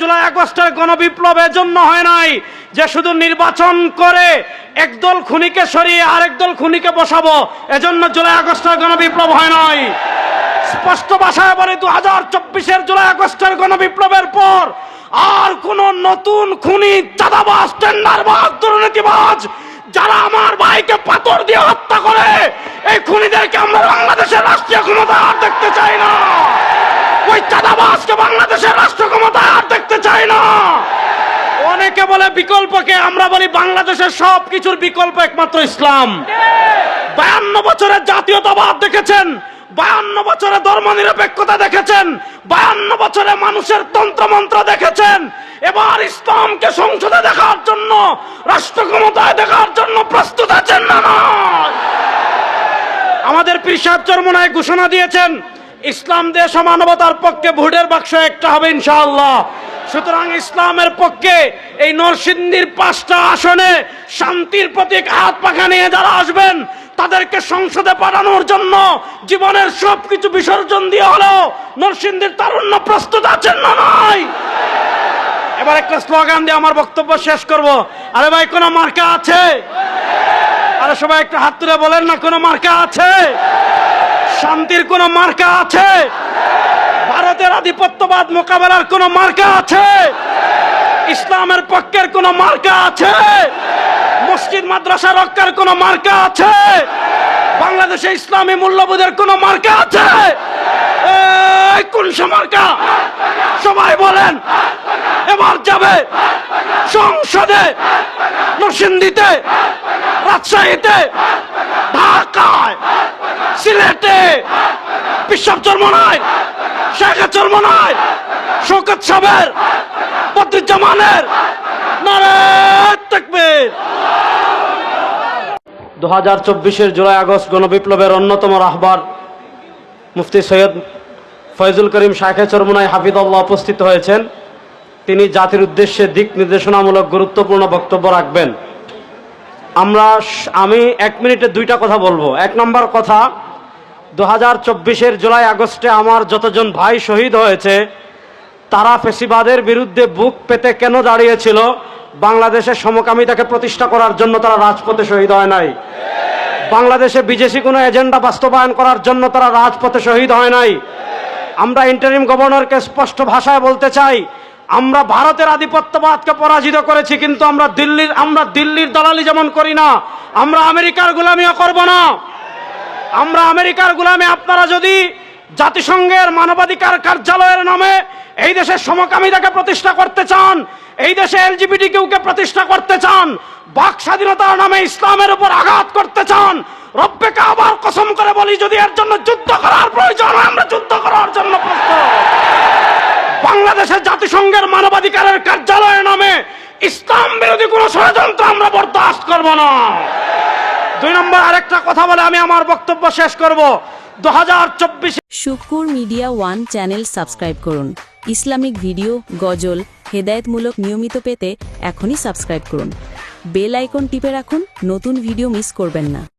জুলাই আগস্টের গণবিপ্লবের জন্য হয় নাই, যে শুধু নির্বাচন করে একদল খুনিকে সরিয়ে আরেক দল খুনিকে বসাবো, এজন্য জুলাই আগস্টের গণবিপ্লব হয় নাই। স্পষ্ট ভাষায় বলে দু হাজার চব্বিশের জুলাই আগস্টের গণবিপ্লবের পর আর কোন নতুন খুনি চাঁদাবাজ, টেন্ডারবাজ, দুর্নীতিবাজ, যারা আমার ভাইকে পাথর দিয়ে হত্যা করে, এই খুনিদেরকে আমরা বাংলাদেশের রাষ্ট্রীয় ক্ষমতা আর দেখতে চাই না। ওই চাঁদাবাজকে বাংলাদেশের রাষ্ট্র ক্ষমতা আর চাই না। অনেকে বলে বিকল্পকে, আমরা বলি বাংলাদেশের সব কিছুর বিকল্প একমাত্র ইসলাম। বায়ান্ন বছরের জাতীয়তাবাদ দেখেছেন, বায়ান্ন বছরে ধর্ম নিরপেক্ষতা দেখেছেন, বায়ান্ন বছরে মানুষের তন্ত্রমন্ত্র দেখেছেন। এবার ইসলামকে সংসদে দেখার জন্য, রাষ্ট্র ক্ষমতায় দেখার জন্য প্রস্তুত আছেন না? আমাদের পীর সাহেব চরমনায় ঘোষণা দিয়েছেন, ইসলাম দেশ মানবতার পক্ষে ভোটের বাক্স একটা হবে ইনশাআল্লাহ। সুতরাং ইসলামের পক্ষে এই নরসিংদীর পাঁচটা আসনে শান্তির প্রতীক হাত পাখা নিয়ে যারা আসবেন, তাদেরকে সংসদে পাঠানোর জন্য জীবনের সবকিছু বিসর্জন দিয়ে হলেও নরসিংদীর তারুণ্য প্রস্তুত আছেন না নয় এবার একটা স্লোগান দিয়ে আমার বক্তব্য শেষ করব। আরে ভাই, কোনো মার্কা আছে? আরে সবাই একটু হাত তুলে বলেন না, কোনো মার্কা আছে? শান্তির কোনো মার্কা আছে? ভারতের আধিপত্যবাদ মোকাবেলার কোনো মার্কা আছে? ইসলামের পক্ষের কোনো মার্কা আছে? মসজিদ, মাদ্রাসা রক্ষার কোনো মার্কা আছে? বাংলাদেশে ইসলামী মূল্যবোধের কোনো মার্কা আছে? কোন সে মার্কা? সবাই বলেন। এবার যাবে সংসদে, নরসিংদীতে, রাজশাহীতে, ঢাকায়, সিলেটে। বিশ্বব চর্মনায় শেখের চর্মনায় শোকত সাবের বদরুজ্জামানের দু হাজার চব্বিশের জুলাই আগস্ট গণবিপ্লবের অন্যতম রাহবার মুফতি সৈয়দ ফয়জুল করিম শাখে চরমুনায় হাফিদুল্লাহ উপস্থিত হয়েছেন। তিনি জাতির উদ্দেশ্যে দিক নির্দেশনামূলক গুরুত্বপূর্ণ বক্তব্য রাখবেন। আমরা আমি এক মিনিটে দুইটা কথা বলব। এক নম্বর কথা দু হাজার চব্বিশের জুলাই আগস্টে আমার যতজন ভাই শহীদ হয়েছে, তারা ফেসিবাদের বিরুদ্ধে বুক পেতে কেন দাঁড়িয়েছিল? বাংলাদেশের সমকামিতাকে প্রতিষ্ঠা করার জন্য তারা রাজপথে শহীদ হয় নাই। বাংলাদেশে বিদেশি কোনো এজেন্ডা বাস্তবায়ন করার জন্য তারা রাজপথে শহীদ হয় নাই। আমরা ইন্টারিম গভর্নরকে স্পষ্ট ভাষায় বলতে চাই, আমরা ভারতের আধিপত্যবাদকে পরাজিত করেছি, কিন্তু আমরা দিল্লির আমরা দিল্লির দালালি যেমন করি না, আমরা আমেরিকার গোলামিও করব না। আমরা আমেরিকার গুলামে, আপনারা যদি জাতিসংঘের মানবাধিকার কার্যালয়ের নামে এই দেশের সমকামিতাকে প্রতিষ্ঠা করতে চান, এই দেশে এলজিবিটি কেউকে প্রতিষ্ঠা করতে চান, বাক স্বাধীনতার নামে ইসলামের উপর আঘাত করতে চান, রব্বেকে আবার কসম করে বলি, যদি এর জন্য যুদ্ধ করার প্রয়োজন আমরা যুদ্ধ করার জন্য প্রস্তুত। বাংলাদেশের জাতিসংঘের মানবাধিকারের কার্যালয়ের নামে ইসলাম বিরোধী কোন ষড়যন্ত্র আমরা বরদাস্ত করব না। দুই নম্বর আরেকটা কথা বলে আমি আমার বক্তব্য শেষ করব। দু হাজার চব্বিশে Shukur media one channel subscribe করুন। ইসলামিক ভিডিও, গজল, হেদায়তমূলক নিয়মিত পেতে এখনই সাবস্ক্রাইব করুন। বেল আইকন টিপে রাখুন, নতুন ভিডিও মিস করবেন না।